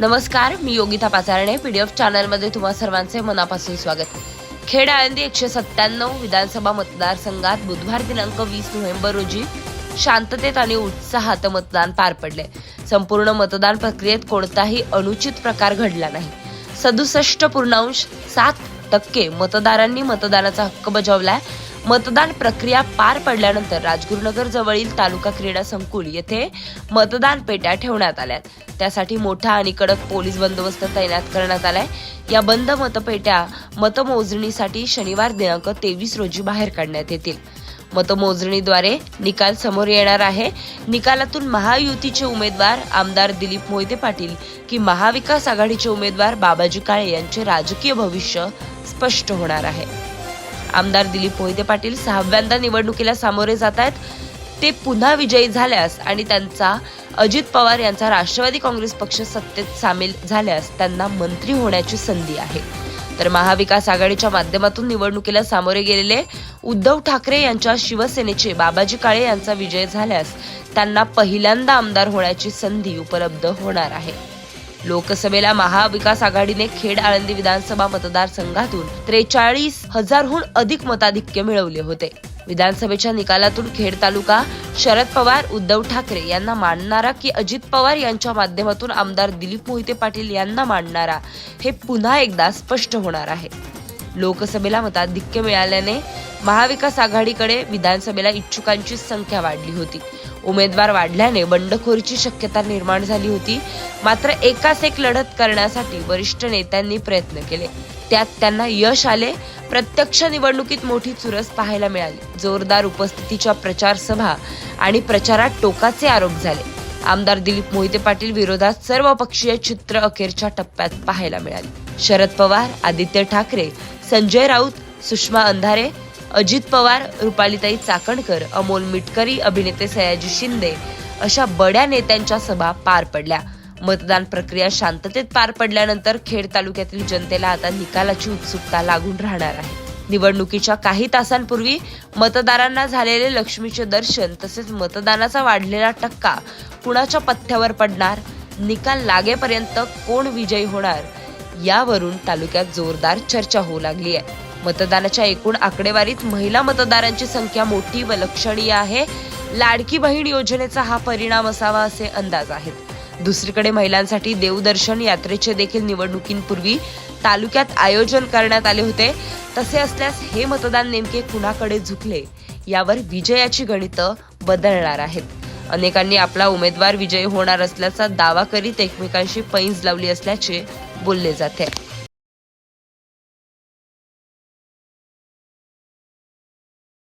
नमस्कार मी योगिता पाचारणे पीडीएफ चॅनलमध्ये तुम्हा सर्वांचे मनापासून स्वागत. खेड आळंदी एकशे सत्त्याण्णव विधानसभा मतदारसंघात बुधवार दिनांक वीस नोव्हेंबर रोजी शांततेत आणि उत्साहात मतदान पार पडले. संपूर्ण मतदान प्रक्रियेत कोणताही अनुचित प्रकार घडला नाही. सदुसष्ट पूर्णांश सात टक्के मतदारांनी मतदानाचा हक्क बजावलाय. मतदान प्रक्रिया पार पडल्यानंतर राजगुरुनगर जवळील तालुका क्रीडा संकुल येथे मतदान पेट्या ठेवण्यात आल्या त्यासाठी मोठा आणि कडक पोलीस बंदोबस्त तैनात करण्यात आलाय. या बंद मतपेट्या मतमोजणीसाठी शनिवार दिनांक तेवीस रोजी बाहेर काढण्यात येतील. मतमोजणीद्वारे निकाल समोर येणार आहे. निकालातून महायुतीचे उमेदवार आमदार दिलीप मोहिते पाटील की महाविकास आघाडीचे उमेदवार बाबाजी काळे यांचे राजकीय भविष्य स्पष्ट होणार आहे. आमदार दिलीप मोहिते पाटील सहाव्यांदा निवडणुकीला सामोरे जात आहेत. ते पुन्हा विजयी झाल्यास आणि त्यांचा अजित पवार यांचा राष्ट्रवादी काँग्रेस पक्ष सत्तेत सामील झाल्यास त्यांना मंत्री होण्याची संधी आहे. तर महाविकास आघाडीच्या माध्यमातून निवडणुकीला सामोरे गेलेले उद्धव ठाकरे यांच्या शिवसेनेचे बाबाजी काळे यांचा विजय झाल्यास त्यांना पहिल्यांदा आमदार होण्याची संधी उपलब्ध होणार आहे. लोकसभेला महाविकास आघाडीने खेड आळंदी विधानसभा मतदारसंघातून त्रेचाळीस हजारहून अधिक मताधिक्य मिळवले होते. विधानसभेच्या निकालातून खेड तालुका शरद पवार उद्धव ठाकरे यांना मानणारा की अजित पवार यांच्या माध्यमातून आमदार दिलीप मोहिते पाटील यांना मानणारा हे पुन्हा एकदा स्पष्ट होणार आहे. लोकसभेला मताधिक्य मिळाल्याने महाविकास आघाडीकडे विधानसभेला इच्छुकांची संख्या वाढली होती. उमेदवार वाढल्याने बंडखोरीची शक्यता निर्माण झाली होती. मात्र एकाच एक लढत करण्यासाठी वरिष्ठ नेत्यांनी प्रयत्न केले. त्यात त्यांना यश आले. प्रत्यक्ष निवडणुकीत मोठी चुरस पाहायला मिळाली. जोरदार उपस्थितीच्या प्रचार सभा आणि प्रचारात टोकाचे आरोप झाले. आमदार दिलीप मोहिते पाटील विरोधात सर्व पक्षीय चित्र अखेरच्या टप्प्यात पाहायला मिळाले. शरद पवार आदित्य ठाकरे संजय राऊत सुषमा अंधारे अजित पवार रुपालीताई चाकणकर अमोल मिटकरी अभिनेते सयाजी शिंदे अशा बड्या नेत्यांच्या सभा पार पडल्या. मतदान प्रक्रिया शांततेत पार पडल्यानंतर खेड तालुक्यातील जनतेला आता निकालाची उत्सुकता लागून राहणार आहे. निवडणुकीच्या काही तासांपूर्वी मतदारांना झालेले लक्ष्मीचे दर्शन तसेच मतदानाचा वाढलेला टक्का कुणाच्या पथ्यावर पडणार? निकाल लागेपर्यंत कोण विजयी होणार? यावरून तालुक्यात जोरदार चर्चा होऊ लागली आहे. मतदानाच्या एकूण आकडेवारीत महिला मतदारांची संख्या मोठी व लक्षणीय आहे. लाडकी बहीण योजनेचा हा परिणाम असावा असे अंदाज आहेत. दुसरीकडे महिलांसाठी देवदर्शन यात्रेचे देखील निवडणुकींपूर्वी तालुक्यात आयोजन करण्यात आले होते. तसे असल्यास हे मतदान नेमके कुणाकडे झुकले? यावर विजयाची गणितं बदलणार आहेत. अनेकांनी आपला उमेदवार विजयी होणार असल्याचा दावा करीत एकमेकांशी पैंज लावली असल्याचे बोलले जाते.